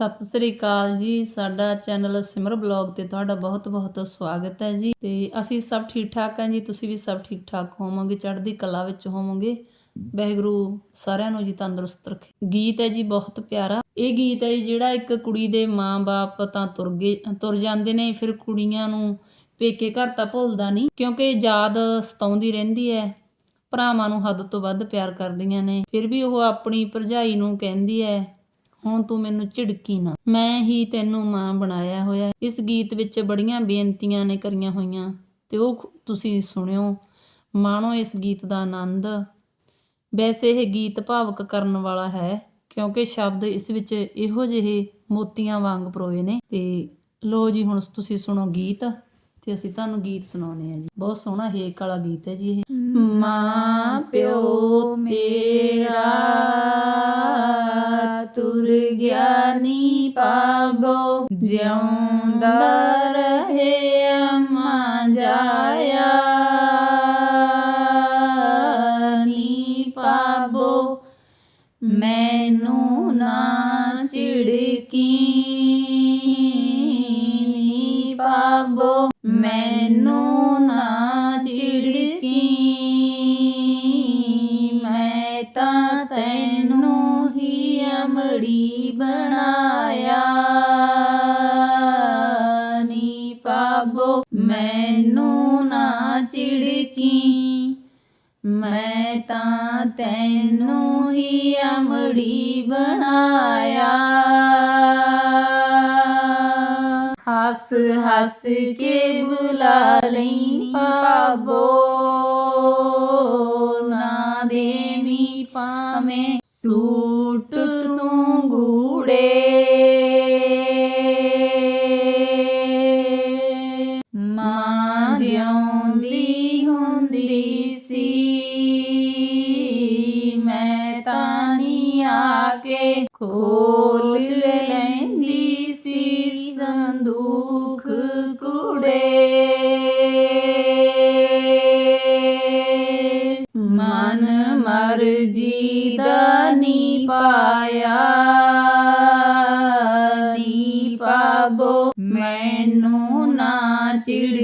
ਸਤਿ ਸ੍ਰੀ ਅਕਾਲ ਜੀ। ਸਾਡਾ ਚੈਨਲ ਸਿਮਰ ਬਲੌਗ ਤੇ ਤੁਹਾਡਾ ਬਹੁਤ-ਬਹੁਤ ਸਵਾਗਤ ਹੈ ਜੀ। ਤੇ ਅਸੀਂ ਸਭ ਠੀਕ ਠਾਕ ਹਾਂ ਜੀ। ਤੁਸੀਂ ਵੀ ਸਭ ਠੀਕ ਠਾਕ ਹੋਵੋਗੇ, ਚੜ੍ਹਦੀ ਕਲਾ ਵਿੱਚ ਹੋਵੋਗੇ। ਵਾਹਿਗੁਰੂ ਸਾਰਿਆਂ ਨੂੰ ਜੀ ਤੰਦਰੁਸਤ ਰੱਖੇ। ਗੀਤ ਹੈ ਜੀ ਬਹੁਤ ਪਿਆਰਾ। ਇਹ ਗੀਤ ਹੈ ਜੀ ਜਿਹੜਾ ਇੱਕ ਕੁੜੀ ਦੇ ਮਾਂ-ਬਾਪ ਤਾਂ ਤੁਰ ਗਏ, ਤੁਰ ਜਾਂਦੇ ਨੇ, ਫਿਰ ਕੁੜੀਆਂ ਨੂੰ ਪੇਕੇ ਘਰ ਤਾਂ ਭੁੱਲਦਾ ਨਹੀਂ, ਕਿਉਂਕਿ ਯਾਦ ਸਤਾਉਂਦੀ ਰਹਿੰਦੀ ਹੈ। ਭਰਾਵਾਂ ਨੂੰ ਹੱਦ ਤੋਂ ਵੱਧ ਪਿਆਰ ਕਰਦੀਆਂ ਨੇ। ਫਿਰ ਵੀ ਉਹ ਆਪਣੀ ਭਰਜਾਈ ਨੂੰ ਕਹਿੰਦੀ ਹੈ ਹੁਣ ਤੂੰ ਮੈਨੂੰ ਝਿੜਕੀ ਨਾ। ਮੈਂ ਹੀ ਤੈਨੂੰ ਮਾਂ ਬਣਾਇਆ ਹੋਇਆ। ਇਸ ਗੀਤ ਵਿੱਚ ਬੜੀਆਂ ਬੇਨਤੀਆਂ ਨੇ ਕਰੀਆਂ ਹੋਈਆਂ, ਤੇ ਉਹ ਤੁਸੀਂ ਸੁਣਿਓ। ਮਾਣੋ ਇਸ ਗੀਤ ਦਾ ਆਨੰਦ। ਵੈਸੇ ਇਹ ਗੀਤ ਭਾਵਕ ਕਰਨ ਵਾਲਾ ਹੈ, ਕਿਉਂਕਿ ਸ਼ਬਦ ਇਸ ਵਿੱਚ ਇਹੋ ਜਿਹੇ ਮੋਤੀਆਂ ਵਾਂਗ ਪਰੋਏ ਨੇ। ਤੇ ਲੋ ਜੀ, ਹੁਣ ਤੁਸੀਂ ਸੁਣੋ ਗੀਤ, ਤੇ ਅਸੀਂ ਤੁਹਾਨੂੰ ਗੀਤ ਸੁਣਾਉਨੇ ਆ ਜੀ। ਬਹੁਤ ਸੋਹਣਾ ਹੇਕ ਵਾਲਾ ਗੀਤ ਹੈ ਜੀ ਇਹ। ਮਾਂ ਪਿਓ ਮੇਰਾ ਤੁਰ ਗਿਆ ਨੀ ਪਾਬੋ ਜਿਉਂਦਾ ਰਹੇ ਅਮਾ ਜਾਇਆ। ਨੀ ਪਾਬੋ ਮੈਨੂੰ ਨਾ ਝਿੜਕੀ। ਨੀ ਪਾਬੋ ਮੈਨੂੰ ਨਾ ਬਣਾਇਆ। ਨੀ ਪਾਬੋ ਮੈਨੂੰ ਨਾ ਝਿੜਕੀ ਮੈਂ ਤਾਂ ਤੈਨੂੰ ਹੀ ਅਮੜੀ ਬਣਾਇਆ। ਹੱਸ ਹੱਸ ਕੇ ਬੁਲਾ ਲਈ ਪਾਬੋ ਨਾ ਦੇਵੀ ਪਾਵੇਂ ਸੂਟ ਮਾਂ ਜਿਉਂਦੀ ਹੁੰਦੀ ਸੀ, ਮੈਂ ਤਾਂ ਨੀ ਆ ਕੇ ਖੋਲ ਲੈਂਦੀ ਸੀ ਸੰਦੂਖ ਕੁੜੇ। ਮਨ ਮਰਜ਼ੀ ਦਾ ਨੀ ਪਾਇਆ।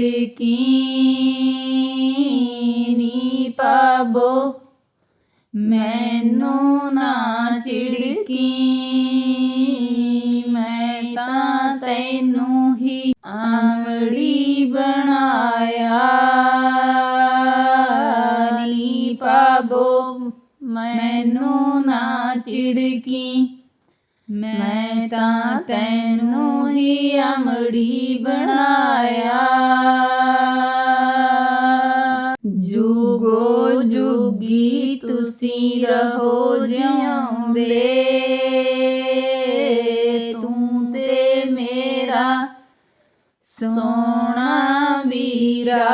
ਚਿੜਕੀ ਨੀ ਪਾਬੋ ਮੈਨੂੰ ਨਾ ਚਿੜਕੀ ਮੈਂ ਤਾਂ ਤੈਨੂੰ ਹੀ ਆਮੜੀ ਬਣਾਇਆ। ਨੀ ਪਾਬੋ ਮੈਨੂੰ ਨਾ ਚਿੜਕੀ ਮੈਂ ਤਾਂ ਤੈਨੂੰ ਹੀ ਅਮੜੀ ਬਣਾਇਆ। ਰਹੋ ਜਿਉਂਦੇ। ਤੂੰ ਤੇ ਮੇਰਾ ਸੋਹਣਾ ਵੀਰਾ।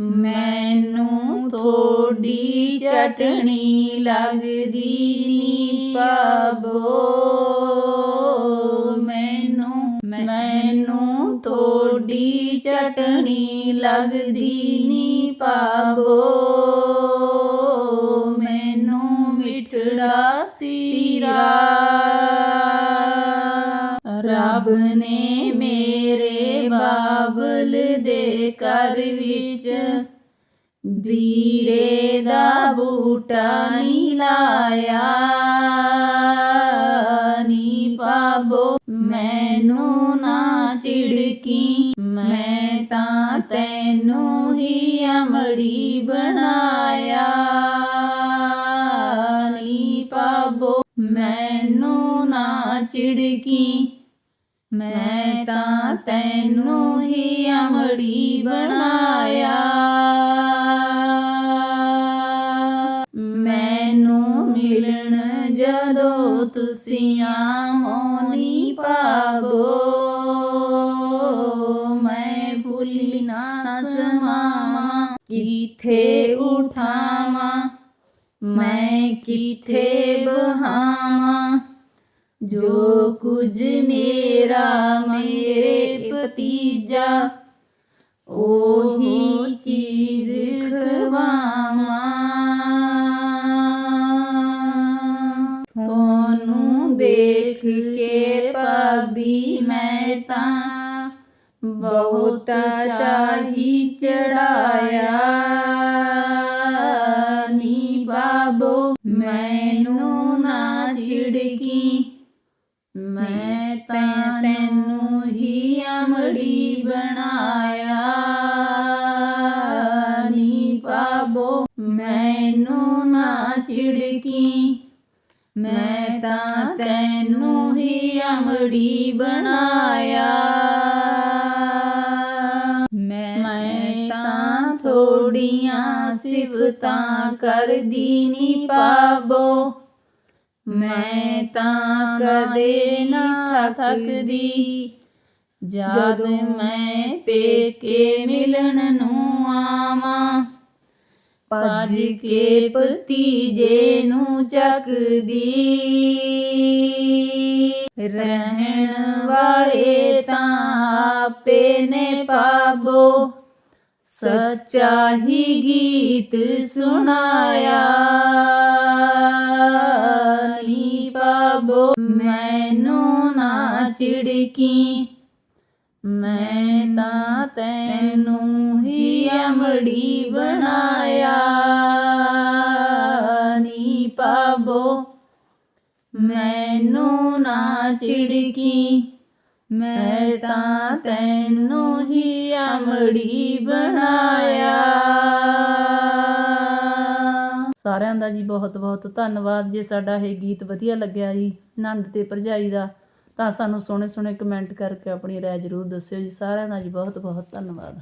ਮੈਨੂੰ ਥੋੜੀ ਚਟਣੀ ਲੱਗਦੀ ਨੀ ਪਾਬੋ। ਮੈਨੂੰ ਮੈਨੂੰ ਥੋੜੀ ਚਟਣੀ ਲੱਗਦੀ ਨੀ ਪਾਬੋ ਮੈਨੂੰ ਮਿਠੜਾ ਸੀਰਾ। ਰੱਬ ਨੇ ਮੇਰੇ ਬਾਬਲ ਦੇ ਘਰ ਵਿੱਚ ਵੀਰੇ ਦਾ ਬੂਟਾ ਨੀ ਲਾਇਆ, ਨੀ ਪਾਬੋ ਮੈਨੂੰ ਨਾ ਚਿੜਕੀ, ਮੈਂ ਤਾਂ ਤੈਨੂੰ ਹੀ ਅਮੜੀ ਬਣਾਇਆ। ਨੀ ਪਾਬੋ ਮੈਨੂੰ ਨਾ ਚਿੜਕੀ ਮੈਂ ਤਾਂ ਤੈਨੂੰ ਹੀ ਅਮੜੀ ਬਣਾਇਆ। ਮੈਨੂੰ ਮਿਲਣ ਜਦੋਂ ਤੁਸੀਂ ਆਵੋ ਨੀ ਮੈਂ ਫੁੱਲੀ ਨਾ ਸਮਾਵਾਂ, ਕਿੱਥੇ ਉਠਾਵਾਂ? ਮੈਂ ਕਿੱਥੇ ਬਹਾਵਾਂ? ਜੋ ਕੁਝ ਮੇਰਾ ਮੇਰੇ ਭਤੀਜਾ, ਉਹੀ ਚੀਜ਼ ਖਵਾਵਾਂ। ਨੂੰ ਦੇਖ ਕੇ ਭਾਬੀ ਮੈਂ ਤਾਂ ਬਹੁਤ ਚਾਹੀ ਚੜਾਇਆ। ਨੀ ਬਾਬੋ, ਮੈਨੂੰ ਨਾ ਚਿੜਕੀ ਚਿੜਕੀ ਮੈਂ ਤਾਂ ਤੈਨੂੰ ਹੀ ਅਮੜੀ ਬਣਾਇਆ। ਮੈਂ ਤਾਂ ਥੋੜੀਆਂ ਸਿਫਤਾਂ ਕਰਦੀ ਨੀ ਪਾਬੋ ਮੈਂ ਤਾਂ ਕਦੇ ਨਾ ਥੱਕਦੀ। ਜਦ ਮੈਂ ਪੇਕੇ ਮਿਲਣ ਨੂੰ ਆਵਾਂ ਭੱਜ ਕੇ ਭਤੀਜੇ ਨੂੰ ਚੱਕਦੀ। ਰਹਿਣ ਵਾਲੇ ਤਾਂ ਆਪੇ ਨੇ ਪਾਬੋ ਸੱਚਾ ਹੀ ਗੀਤ ਸੁਣਾਇਆ। ਨੀ ਬਾਬੋ ਮੈਨੂੰ ਨਾ ਚਿੜਕੀ ਮੈਂ ਤਾਂ ਤੈਨੂੰ ਹੀ ਅਮੜੀ ਬਣਾਇਆ ਨੀ ਪਾਬੋ ਮੈਨੂੰ ਨਾ ਚਿੜਕੀ, ਮੈਂ ਤਾਂ ਤੈਨੂੰ ਹੀ ਅਮੜੀ ਬਣਾਇਆ। ਸਾਰਿਆਂ ਦਾ ਜੀ ਬਹੁਤ ਬਹੁਤ ਧੰਨਵਾਦ ਜੇ ਸਾਡਾ ਇਹ ਗੀਤ ਵਧੀਆ ਲੱਗਿਆ ਜੀ, ਨੰਦ ਤੇ ਭਰਜਾਈ ਦਾ। ਤਾਂ ਸਾਨੂੰ ਸੋਹਣੇ ਸੋਹਣੇ ਕਮੈਂਟ ਕਰਕੇ ਆਪਣੀ ਰਾਏ ਜ਼ਰੂਰ ਦੱਸਿਓ ਜੀ। ਸਾਰਿਆਂ ਦਾ ਜੀ ਬਹੁਤ ਬਹੁਤ ਧੰਨਵਾਦ।